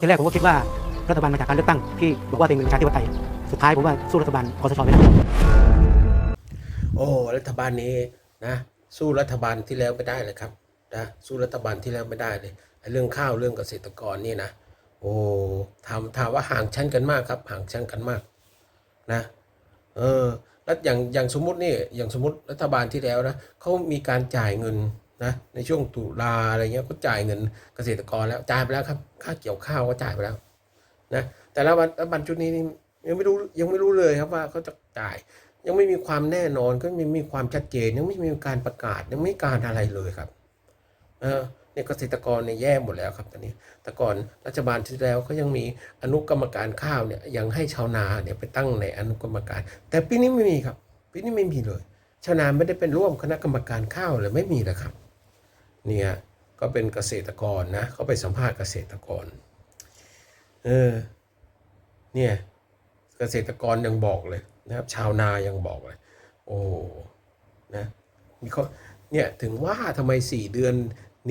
ทีแรกผมก็คิดว่ารัฐบาลมาจากการเลือกตั้งที่บอกว่าเป็นประชาธิปไตยสุดท้ายผมว่าสู้รัฐบาลคอสชไม่ได้โอ้รัฐบาลนี้นะสู้รัฐบาลที่แล้วไม่ได้เลยครับนะสู้รัฐบาลที่แล้วไม่ได้เลยเรื่องข้าวเรื่องเกษตรกรนี่นะโอ้ถามถามว่าห่างชั้นกันมากครับ ห่างชั้นกันมากนะเออแล้วอย่างอย่างสมมตินี่อย่างสมมติรัฐบาลที่แล้วนะเขามีการจ่ายเงิน นะในช่วงตุลาอะไรเงี้ยก็จ่ายเงินเกษตรกรแล้วจ่ายไปแล้วครับ ค่าเกี่ยวข้าวก็จ่ายไปแล้วนะแต่ละวันรัฐบาลชุดนี้นี่ยังไม่รู้ยังไม่รู้เลยครับว่าเขาจะจ่าย ยังไม่มีความแน่นอนก็ไม่มีความชัดเจน ยังไม่มีการประกาศยังไม่มีการอะไรเลยครับเออเนี่ยเกษตรกรเนี่ยแย่หมดแล้วครับตอนนี้ แต่ก่อนรัฐบาลที่แล้วก็ยังมีอนุกรรมการข้าวเนี่ยยังให้ชาวนาเนี่ยไปตั้งในอนุกรรมการ แต่ปีนี้ไม่มีครับปีนี้ไม่มีเลยชาวนาไม่ได้เป็นร่วมคณะกรรมการข้าวเลยไม่มีเลยครับ เนี่ยก็เป็นเกษตรกรนะเขาไปสัมภาษณ์เกษตรกร เออ เนี่ยเกษตรกรยังบอกเลยนะครับ ชาวนายังบอกเลย โอ้นะมีเขาเนี่ยถึงว่าทำไมสี่เดือน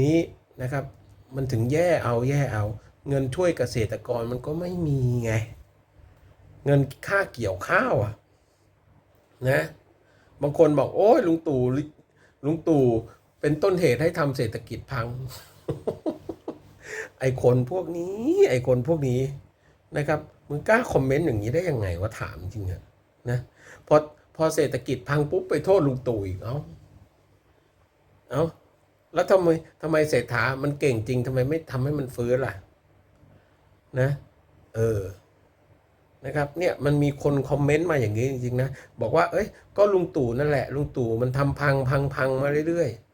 นี้นะครับ มันถึงแย่เอาแย่เอา เงินช่วยเกษตรกรมันก็ไม่มีไง เงินค่าเกี่ยวข้าวอะนะบางคนบอกโอ้ยลุงตู่ลุงตู่ เป็นต้นเหตุให้ทำเศรษฐกิจพัง ไอคนพวกนี้ ไอคนพวกนี้นะครับมึงกล้าคอมเมนต์อย่างนี้ได้ยังไงวะถามจริงอะนะพอพอเศรษฐกิจพังปุ๊บไปโทษลุงตู่อีกเอ้าเอ้าแล้วทำไมทำไมเศรษฐามันเก่งจริงทำไมไม่ทำให้มันฟื้นล่ะ นะ เออนะครับเนี่ยมันมีคนคอมเมนต์มาอย่างนี้จริงๆนะ บอกว่าเอ้ยก็ลุงตู่นั่นแหละลุงตู่มันทำพังพังพังมาเรื่อยๆ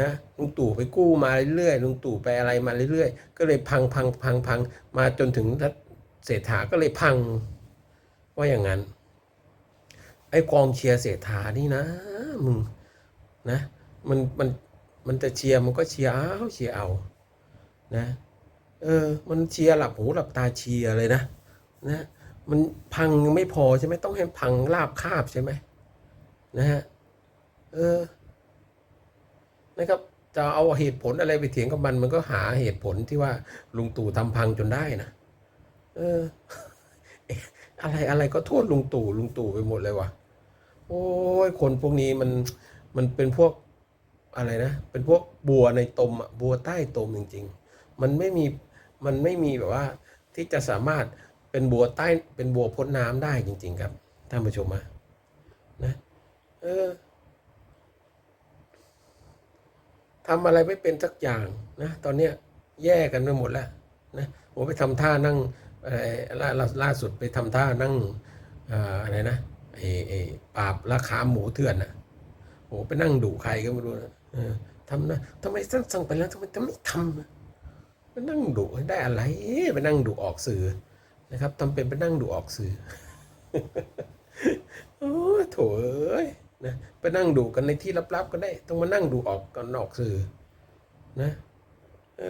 นะลุงตู่ไปกู้มาเรื่อยๆลุงตู่ไปอะไรมาเรื่อยๆ ก็เลยพังพังพังพังมาจนถึงรัฐเศรษฐาก็เลยพัง ว่าอย่างนั้น ไอ้กองเชียร์เศรษฐานี่นะมึงนะมันมันมันจะเชียร์มันก็เชียร์เอาเชียร์เอานะเออมันเชียร์หลับหูหลับตาเชียร์เลยนะนะมันพังยังไม่พอใช่ไหมต้องให้พังราบคาบใช่ไหมนะฮะเออ นะครับ จะเอาเหตุผลอะไรไปเถียงกับมันมันก็หาเหตุผลที่ว่าลุงตู่ทำพังจนได้นะเออ อะไรอะไรก็โทษลุงตู่ลุงตู่ไปหมดเลยวะโอ้ยคนพวกนี้มันมันเป็นพวกอะไรนะ เป็นพวกบัวในตมอะบัวใต้ตมจริง ๆ มันไม่มีมันไม่มีแบบว่าที่จะสามารถเป็นบัวใต้เป็นบัวพ้นน้ำได้จริง ๆ ครับท่านผู้ชมอะนะ เออ ทำอะไรไม่เป็นสักอย่างนะตอนเนี้ยแย่กันไปหมดแล้วนะผมไปทำท่านั่งอะไรล่าล่าล่าสุดไปทำท่านั่งอะไรนะไอ้ไอ้ปราบราคาหมูเถื่อนอะโหไปนั่งดุใครก็ไม่รู้นะทำนะทำไมสั่งสั่งไปแล้วทำไมจะไม่ทำไปนั่งดุได้อะไรไปนั่งดุออกสื่อนะครับทำเป็นไปนั่งดุออกสื่อโอ้โถเอ้ย นะไปนั่งดูกันในที่ลับๆก็ได้ ต้องมานั่งดูออกกันนอกสื่อนะ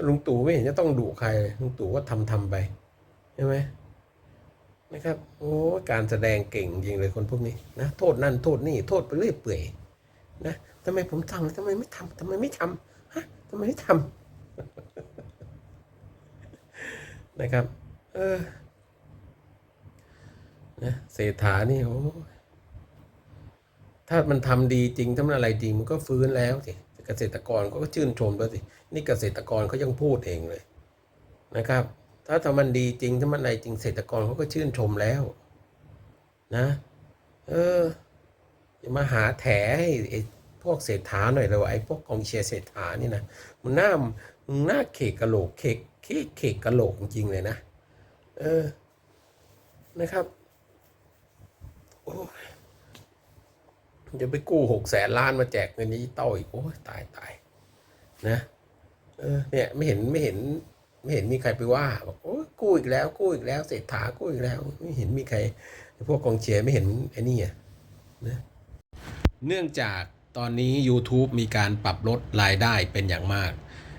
ลุงตู่ไม่เห็นจะต้องดูใครเลยลุงตู่ก็ทำทำไปใช่ไหมนะครับโอ้การแสดงเก่งจริงเลยคนพวกนี้นะโทษนั่นโทษนี่โทษไปเรื่อยเปื่อยนะทำไมผมทำทำไมไม่ทำทำไมไม่ทำฮะทำไมไม่ทำนะครับ เออนะเศรษฐานี่โอ้ ถ้ามันทำดีจริงถ้ามันอะไรจริงมันก็ฟื้นแล้วสิเกษตรกรก็ชื่นชมด้วยสินี่เกษตรกรเขายังพูดเองเลยนะครับ ถ้าทำมันดีจริงถ้ามันอะไรจริงเกษตรกรเขาก็ชื่นชมแล้ว นะ เอออย่ามาหาแถให้ไอ้พวกเศรษฐาหน่อยเลยว่าไอ้พวกกองเชียร์เศรษฐานี่นะมันหน้ามึงหน้าเขกกะโหลกเขกเขกเขกกะโหลกจริงเลยนะ เออนะครับ โอ้ จะไปกู้หกแสนล้านมาแจกเงินดิจิตอลอีกโอ้ยตายตายนะเออเนี่ยไม่เห็นไม่เห็นไม่เห็นมีใครไปว่าบอกโอ้ยกู้อีกแล้วกู้อีกแล้วเศรษฐากู้อีกแล้ว ไม่เห็นมีใครพวกกองเชียร์ไม่เห็นไอ้นี่อะนะเนื่องจากตอนนี้ YouTube มีการปรับลดรายได้เป็นอย่างมาก